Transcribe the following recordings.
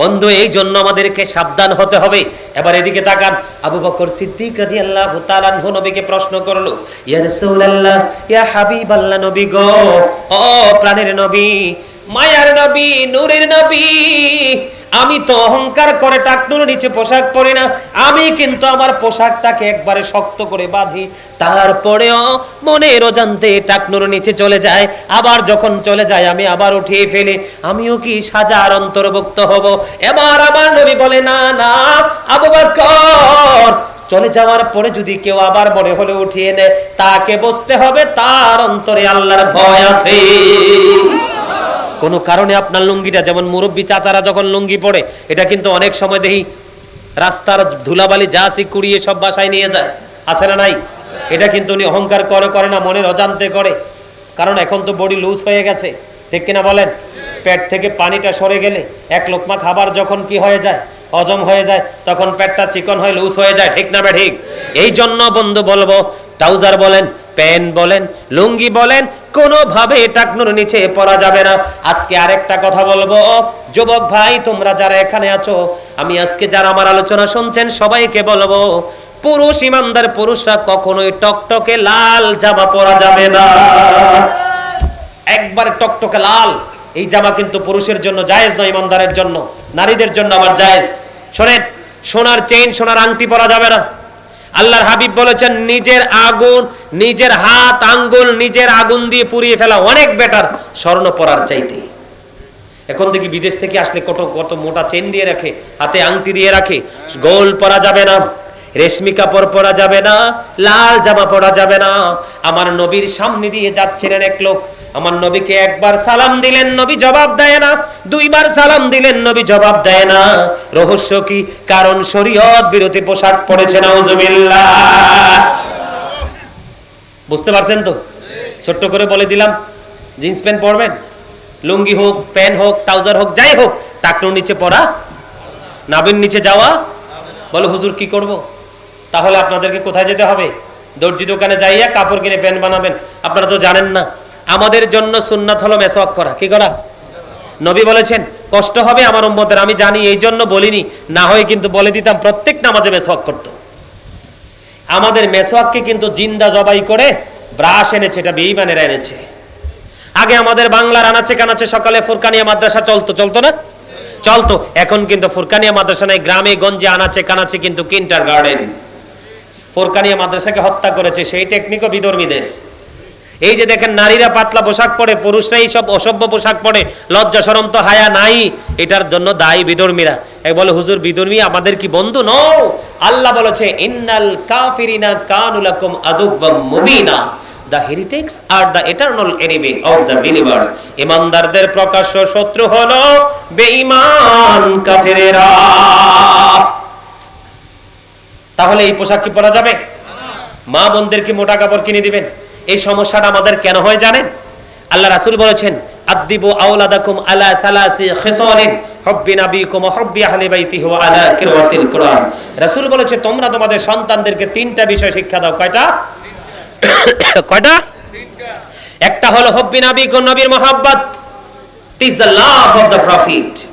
বন্ধু, এই জন্য আমাদেরকে সাবধান হতে হবে। এবার এদিকে তাকান। আবু বকর সিদ্দিক রাদিয়াল্লাহু তাআলা নবীকে প্রশ্ন করল, ইয়া রাসূলুল্লাহ, ইয়া নবী গো, ও প্রাণের নবী, মায়ার নবী, নূরের নবী আমি তো অহংকার করে টাকনুর নিচে পোশাক পরি না। আমি কিন্তু আমার পোশাকটাকে একবারে শক্ত করে বাঁধি। তারপরেও মনের অজান্তে টাকনুর নিচে চলে যায়। আবার যখন চলে যায়, আমি আবার উঠিয়ে ফেলি। আমিও কি সাজার অন্তর্ভুক্ত হব? এবার আমার নবী বলে, না না, আবু বকর, চলে যাওয়ার পরে যদি কেউ আবার মনে হলে উঠিয়ে নেয় তাকে বসতে হবে, তার অন্তরে আল্লাহর ভয় আছে। কোনো কারণে আপনার লুঙ্গিটা, যেমন মুরব্বী চাচারা যখন লুঙ্গি পড়ে এটা কিন্তু অনেক সময় দেখি রাস্তার ধুলাবালি যা কুড়িয়ে সব বাসায় নিয়ে যায়। আসে না নাই? এটা কিন্তু উনি অহংকার করে করে না, মনের অজান্তে করে। কারণ এখন তো বডি লুজ হয়ে গেছে। ঠিক কিনা বলেন? পেট থেকে পানিটা সরে গেলে এক লোকমা খাবার যখন কি হয়ে যায়, হজম হয়ে যায়, তখন পেটটা চিকন হয়ে লুজ হয়ে যায়। ঠিক না ঠিক? এই জন্য বন্ধু বলব, ট্রাউজার বলেন প্যান বলেন, লুঙ্গি বলেন কোনোভাবে টাকনুর নিচে পরা যাবে না। আজকে আরেকটা কথা বলব। যুবক ভাই, তোমরা যারা এখানে আছো, আমি আজকে যারা আমার আলোচনা শুনছেন, সবাইকে বলব, পুরুষ ইমানদার পুরুষরা কখনোই টকটকে লাল জামা পরা যাবে না। একবার টকটকে লাল, এই জামা কিন্তু পুরুষের জন্য জায়েজ নয়, ইমানদারের জন্য। নারীদের জন্য আবার জায়েজ। শোনেন, সোনার চেইন, সোনার আংটি পরা যাবে না। আল্লাহর হাবিব বলেছেন, নিজের আগুন, নিজের হাত, আঙ্গুল, নিজের আগুন দিয়ে পুড়িয়ে ফেলা অনেক বেটার স্বর্ণ পরার চাইতে। এখন দেখি বিদেশ থেকে আসলে কত কত মোটা চেন দিয়ে রাখে, হাতে আংটি দিয়ে রাখে, গোল পরা যাবে না, রেশমি কাপড় পরা যাবে না, লাল জামা পরা যাবে না। আমার নবীর সামনে দিয়ে যাচ্ছিলেন এক লোক আমার নবীকে একবার সালাম দিলেন, নবী জবাব দেয় না। দুইবার সালাম দিলেন, নবী জবাব দেয় না। রহস্য কি? কারণ শরীয়ত বিরোধী পোশাক পরেছে, নাউজুবিল্লাহ। বুঝতে পারছেন তো? ছোট্ট করে বলে দিলাম, জিন্স প্যান্ট পরবেন? লুঙ্গি হোক, প্যান্ট হোক, ট্রাউজার হোক, যাই হোক, টাকনুর নিচে পরা নাবির নিচে যাওয়া। বলো, হুজুর, কি করব? তাহলে আপনাদেরকে কোথায় যেতে হবে? দর্জি দোকানে যাইয়া কাপড় কিনে প্যান্ট বানাবেন। আপনারা তো জানেন না আমাদের জন্য সুন্নাত হলো মেসওয়াক করা। কি করা? নবী বলেছেন, কষ্ট হবে আমার উম্মতের, আমি জানি, এই জন্য বলিনি। না হয় কিন্তু বলে দিতাম, প্রত্যেক নামাজে মেসওয়াক করতো। আমাদের মেসওয়াককে কিন্তু জিন্দা জবাই করে ব্রাশ এনেছে, এটা বেইমানেরা এনেছে। আগে আমাদের বাংলার আনাচে কানাচে সকালে ফুরকানিয়া মাদ্রাসা চলতো চলতো না? চলতো। এখন কিন্তু ফুরকানিয়া মাদ্রাসা নাই, গ্রামে, গঞ্জে আনাচে কানাচে কিন্তু কিন্টার গার্ডেন ফুরকানিয়া মাদ্রাসাকে হত্যা করেছে, সেই টেকনিকও বিধর্মীদের। এই যে দেখেন, নারীরা পাতলা পোশাক পরে, পুরুষরাই সব অসভ্য পোশাক পরে, লজ্জা সরম তো হায়া নাই। এটার জন্য দায়ী বিধর্মীরা। এক বলে, হুজুর, বিধর্মী আমাদের কি বন্ধু? ন। আল্লাহ বলেছে, ইন্নাল কাফিরিনা কানুলাকুম আদুব্বাম মুবিনা। The heretics are the eternal enemy of the universe ইমানদারদের প্রকাশ্য শত্রু হলো বেঈমান কাফেরেরা। তাহলে এই পোশাক কি পরা যাবে? মা বোনদেরকে মোটা কাপড় কিনে দিবেন? এই সমস্যাটা আমাদের কেন হয় জানেন? আল্লাহ রাসূল বলেছেন আদিবু আলা থালাসি খিসালিন নাবিকুম আহলি বাইতিহি ওয়া আলা কিরাতিল কুরআন। বলেছে, তোমরা তোমাদের সন্তানদেরকে তিনটা বিষয় শিক্ষা দাও। কয়টা? কয়টা? একটা হলো, হুব্বি নাবিকুম নবীর ইজ লাভ অফ প্রফিট।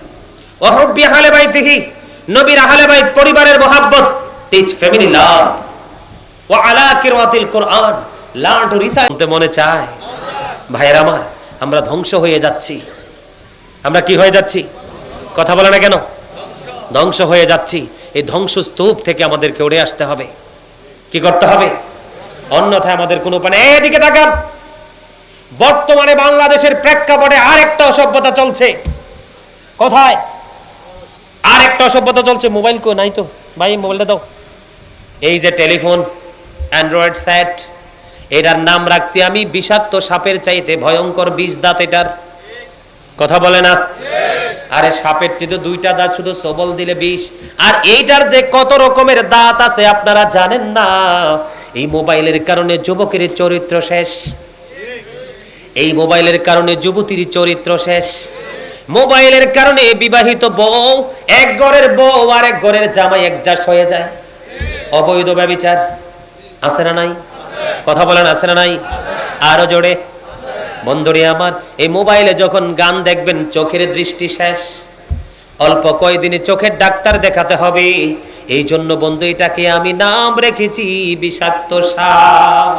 ওয়া আহলি বাইতিহি, নবীর আহলে বাইত পরিবারের মহব্বত টিচ ফ্যামিলি লাভ। ওয়া আলা কিরাতিল কুরআন। মনে চায়, ভাইয়ের আমার, আমরা ধ্বংস হয়ে যাচ্ছি। আমরা কি হয়ে যাচ্ছি? কথা বলে না কেন? ধ্বংস হয়ে যাচ্ছি। এই ধ্বংস স্তূপ থেকে আমাদেরকে উড়ে আসতে হবে। কি করতে হবে? অন্যথায় আমাদের কোনো উপায় এদিকে তাকান। বর্তমানে বাংলাদেশের প্রেক্ষাপটে আরেকটা অসভ্যতা চলছে। কোথায়? আরেকটা অসভ্যতা চলছে। মোবাইল কো, নাই তো। ভাই, মোবাইলটা দাও। এই যে টেলিফোন, অ্যান্ড্রয়েড সেট এটার নাম রাখছি আমি বিষাক্ত সাপের চাইতে ভয়ঙ্কর বিষ দাঁত এটার। কথা বলে না? আরে সাপের তো দুইটা দাঁত শুধু সবল দিলে বিষ। আর এইটার যে কত রকমের দাঁত আছে আপনারা জানেন না? এই মোবাইলের কারণে যুবকের চরিত্র শেষ। এই মোবাইলের কারণে যুবতীর চরিত্র শেষ। মোবাইলের কারণে বিবাহিত বউ, এক ঘরের বউ আর এক ঘরের জামাই একজাস্ট হয়ে যায়। অবৈধ ব্যবিচার আছে না নাই? কথা বলেন আছে না নাই? আরও জোরে। বন্ধুরে আমার, এই মোবাইলে যখন গান দেখবেন, চোখের দৃষ্টি শেষ। অল্প কয়দিনে চোখের ডাক্তার দেখাতে হবে। এই জন্য বন্ধু, এটাকে আমি নাম রেখেছি বিষাক্ত সাপ।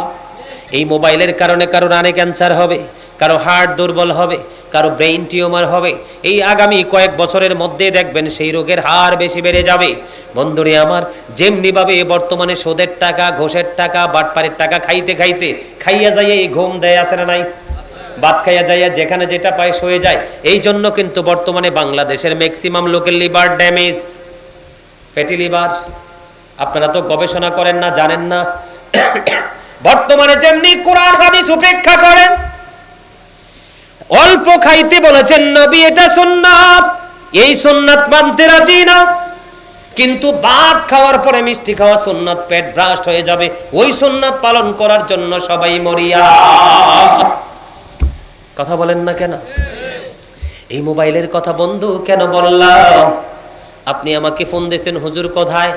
এই মোবাইলের কারণে কারও অনেক ক্যান্সার হবে। কারও হার্ট দুর্বল হবে, কারও ব্রেইন টিউমার হবে, এই আগামী কয়েক বছরের মধ্যে দেখবেন সেই রোগের হার বেশি বেড়ে যাবে। বন্ধুরে আমার, যেমনিভাবে বর্তমানে সোদের টাকা, ঘোষের টাকা, বাটপারের টাকা খাইতে খাইতে, খাইয়া যাইয়া এই ঘুম দেয়, আসে না নাই? বাদ খাইয়া যাইয়া যেখানে যেটা পায় সয়ে যায়। এই জন্য কিন্তু বর্তমানে বাংলাদেশের ম্যাক্সিমাম লোকের লিভার ড্যামেজ ফ্যাটি লিভার আপনারা তো গবেষণা করেন না, জানেন না। বর্তমানে যেমনি কোরআন হাদিস উপেক্ষা করেন অল্প খাইতে বলেছেন নবী, এটা সুন্নাত। এই সুন্নাত মানতে রাজি না। কিন্তু ভাত খাওয়ার পরে মিষ্টি খাওয়া সুন্নাত, পেট ব্রাস্ট হয়ে যাবে। ওই সুন্নাত পালন করার জন্য সবাই মরিয়া। কথা বলেন না কেন? এই মোবাইলের কথা বন্ধু কেন বললাম? আপনি আমাকে ফোন দিয়েছেন, হুজুর কোথায়?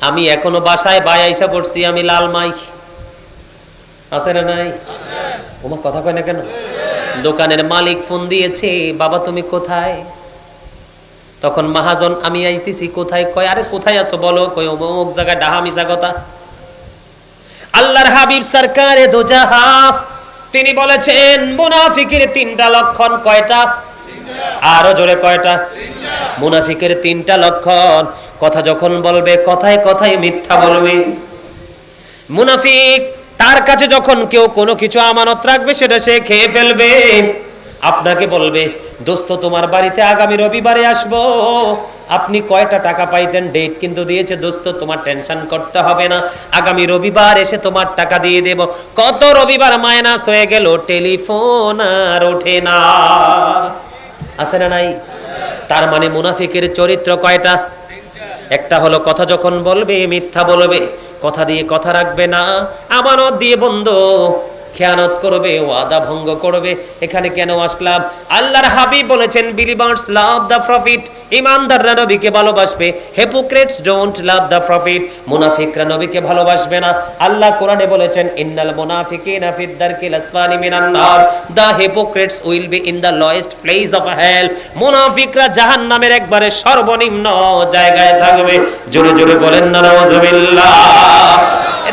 আমি এখনও বাসায় বাই আইসা পড়ছি, আমি লাল মাই। আছে না নাই? ওমা কথা কয় না কেন? দোকানের মালিক ফোন দিয়েছে, বাবা, তুমি কোথায়? তখন মহাজন, আমি আইতেছি, কোথায়? কয়, আরে, কোথায় আছো? বলো কই অমুক জায়গায় ডাহা মিশা কথা। আল্লাহর হাবিব সরকারে দোজাহা, তিনি বলেছেন, মুনাফিকের তিনটা লক্ষণ কয়টা? আরও জোরে কয়টা? মুনাফিকের তিনটা লক্ষণ। কথা যখন বলবে, কথায় কথায় মিথ্যা বলবে। মুনাফিক তার কাছে যখন কেউ কোনো কিছু আমানত রাখবে, সেটা সে খেয়ে ফেলবে। আপনাকে বলবে, দোস্ত, তোমার বাড়িতে আগামী রবিবারে আসব। আপনি কয়টা টাকা পাইতেন? ডেট কিন্তু দিয়েছে, দোস্ত, তোমার টেনশন করতে হবে না। আগামী রবিবার এসে তোমার টাকা দিয়ে দেব। কত রবিবার মাইনাস হয়ে গেল, টেলিফোন আর ওঠে না। আছে না নাই? তার মানে মুনাফিকের চরিত্র কয়টা? একটা হলো, কথা যখন বলবে, মিথ্যা বলবে। কথা দিয়ে কথা রাখবে না আমানত দিয়ে বন্ধ। খেয়ানত করবে, ওয়াদা ভঙ্গ করবে। এখানে কেন আসলাম? আল্লাহর হাবিব বলেছেন বিলিভার্স লাভ দ্য প্রফিট ইমানদাররা নবীকে ভালোবাসবে। Hypocrites don't love the prophet মুনাফিকরা নবীকে ভালোবাসবে না। আল্লাহ কোরআনে বলেছেন, ইন্নাল মুনাফিকিনা ফিদ দারকিল আসফালি মিনান নার। The hypocrites will be in the lowest place of hell মুনাফিকরা জাহান্নামের একবারে সর্বনিম্ন জায়গায় থাকবে। জোরে জোরে বলেন না নাউজুবিল্লাহ।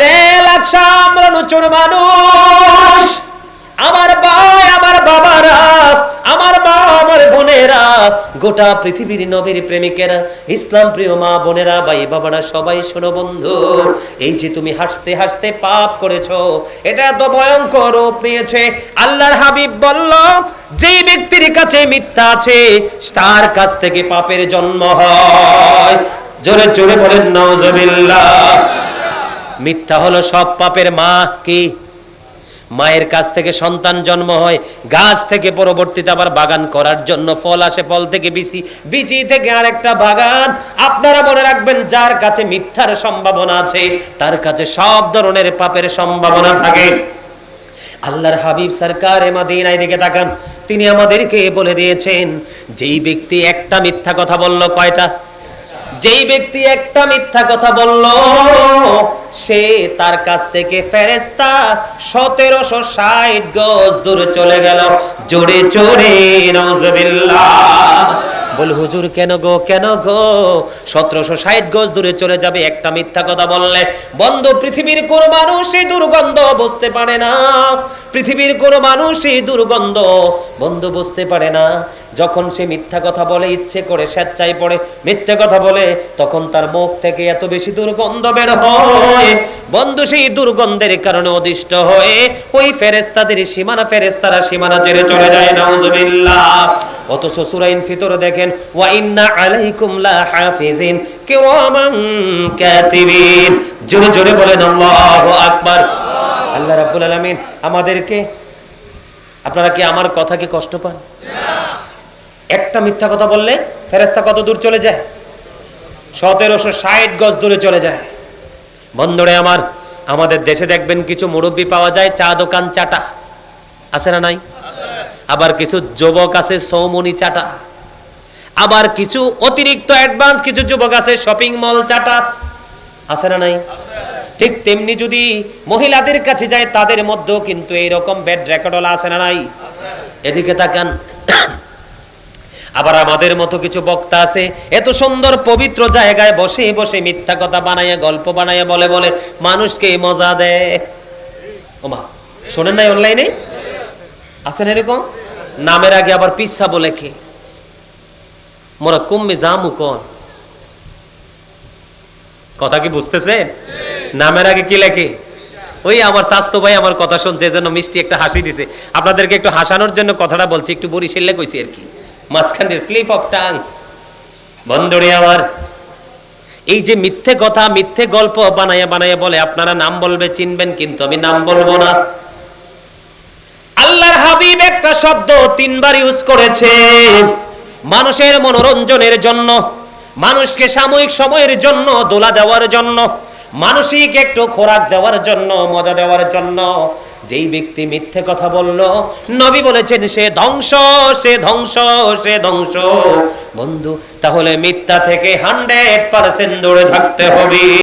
রে লাকসা আমরা নুচুর মানুষ। আমার ভাই, আমার বাবারা, আমার মা, আমার বোনেরা, গোটা পৃথিবীর নবীর প্রেমিকেরা, ইসলাম প্রিয় মা বোনেরা, ভাই বাবারা, সবাই শোনো বন্ধু, এই যে তুমি হাসতে হাসতে পাপ এটা তো ভয়ঙ্কর রূপ নিয়েছে। আল্লাহর হাবিব বলল যে ব্যক্তির কাছে মিথ্যা আছে, তার কাছ থেকে পাপের জন্ম হয়। জোরে জোরে বলেন নওজবিল্লাহ মিথ্যা হলো সব পাপের মা কি? মায়ের কাছ থেকে সন্তান জন্ম হয়, গাছ থেকে পরবর্তীতে আবার বাগান করার জন্য ফল আসে, ফল থেকে বিচি বিচি থেকে আরেকটা বাগান। আপনারা মনে রাখবেন, যার কাছে মিথ্যার সম্ভাবনা আছে, তার কাছে সব ধরনের পাপের সম্ভাবনা থাকে। আল্লাহর হাবিব সরকার মাদিনায় দিকে তাকান। তিনি আমাদেরকে বলে দিয়েছেন, যেই ব্যক্তি একটা মিথ্যা কথা বলল কয়টা? যেই ব্যক্তি একটা মিথ্যা কথা বলল, সে তার কাছ থেকে ফেরেস্তা সতেরোশো ষাট গজ দূরে চলে গেল। জোরে জোরে নজবিল্লাহ বল, হুজুর, কেন গো কেন গো? সতেরোশো ষাট গজ দূরে চলে যাবে, একটা মিথ্যা কথা বললে। বন্ধ, পৃথিবীর কোন মানুষ এই দুর্গন্ধ বুঝতে পারে না। পৃথিবীর কোন মানুষ এই দুর্গন্ধ বন্ধু বুঝতে পারে না। যখন সে মিথ্যা কথা বলে, ইচ্ছে করে স্বেচ্ছায় পড়ে, মিথ্যা কথা বলে, তখন তার মুখ থেকে এত বেশি দুর্গন্ধ বের হয়। বন্ধু, সেই দুর্গন্ধের কারণে অদিষ্ট হয়ে ওই ফেরেস্তাদের সীমানা ফেরেস্তারা সীমানা ছেড়ে চলে যায়, নাউজুবিল্লাহ। অথচ সুরাইন ফিতরে দেখেন, ওয়া ইন্না আলাইকুম লা হাফিজিন কিরামান কাতিবিন। জোরে জোরে বলেন, আল্লাহু আকবার। আল্লাহ রাব্বুল আলামিন আমাদেরকে, আপনারা কি আমার কথা কি কষ্ট পান? একটা মিথ্যা কথা বললে ফেরেস্তা কত দূর চলে যায়? সতেরোশো ষাট গজ দূরে চলে যায়। বন্ধুরে আমার, আমাদের দেশে দেখবেন কিছু মুরব্বী পাওয়া যায় চা দোকান চাটা। আছে না নাই? আবার কিছু যুবক আছে সৌমনি চাটা। আবার কিছু অতিরিক্ত অ্যাডভান্স কিছু যুবক আছে শপিং মল চাটা। আছে না নাই? ঠিক তেমনি যদি মহিলাদের কাছে যায়, তাদের মধ্যেও কিন্তু এইরকম ব্যাড রেকর্ড আছে না নাই? এদিকে তাকান। আবার আমাদের মতো কিছু বক্তা আছে, এত সুন্দর পবিত্র জায়গায় বসে বসে মিথ্যা কথা বানাইয়া, গল্প বানাইয়া বলে বলে, মানুষকে মজা দেয়। ওমা, শোনেন নাই অনলাইনে আছেন এরকম নামের আগে আবার পিসা বলে কে? মোরা কুম্মে জামু কোন? কথা কি বুঝতেছেন? নামের আগে কি লেখে? ওই আমার স্বাস্থ্য ভাই আমার কথা শুনছে যেন মিষ্টি একটা হাসি দিছে। আপনাদেরকে একটু হাসানোর জন্য কথাটা বলছি, একটু বরিশালে কইছি আর কি। মাঝখান দিয়ে স্লিপ অফ টাং বন্ধুরে আমার, এই যে মিথ্যে কথা, মিথ্যে গল্প বানাইয়া বানাইয়া বলে, আপনারা নাম বলবে, চিনবেন, কিন্তু আমি নাম বলব না। আল্লাহর হাবিব একটা শব্দ তিনবার ইউজ করেছে। মানুষের মনোরঞ্জনের জন্য, মানুষকে সাময়িক সময়ের জন্য, দোলা দেওয়ার জন্য, মানসিক একটু খোরাক দেওয়ার জন্য, মজা দেওয়ার জন্য। যেই ব্যক্তি মিথ্যে কথা বলল, নবী বলেছেন, সে ধ্বংস সে ধ্বংস সে ধ্বংস। বন্ধু, তাহলে মিথ্যা থেকে হান্ড্রেড পার্সেন্ট দূরে থাকতে হবে।